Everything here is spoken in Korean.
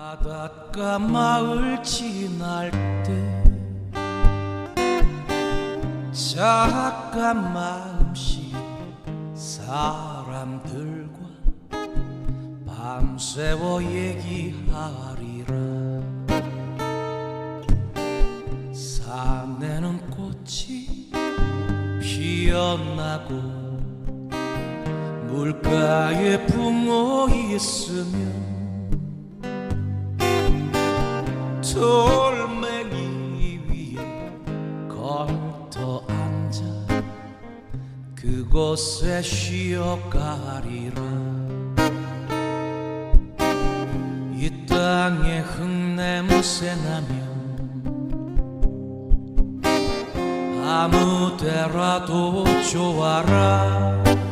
바닷가 마을 지날 때 잠깐 마음씨 사람들과 밤새워 얘기하리라. 산에는 꽃이 피어나고 물가에 붕어 있으면 돌멩이 위에 걸터 앉아 그곳에 쉬어가리라. 이 땅에 흙냄새 나면 아무 데라도 좋아라. 아